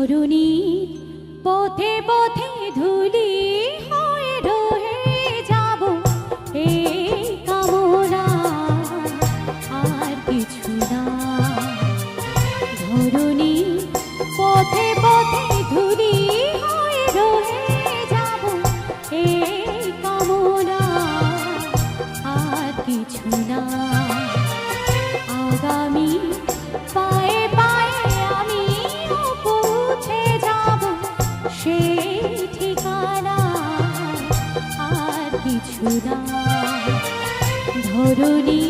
ধরণীর পথে পথে ধুলি হয়ে আর কিছু না। ধরণীর ধরণী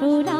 树大。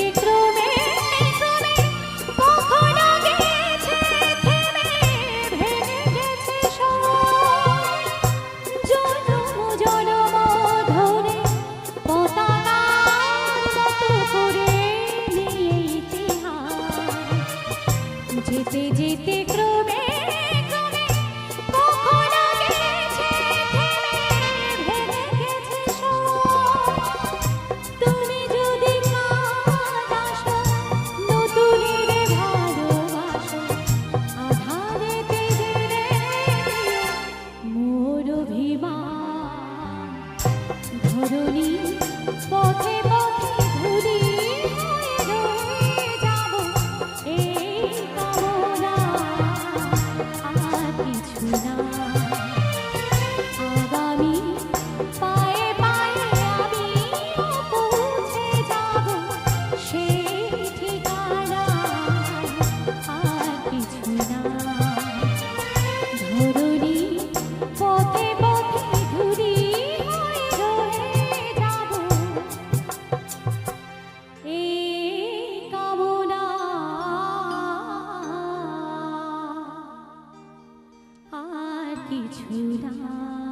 যেতে যেতে ক্রোধ Thank you. কিছু না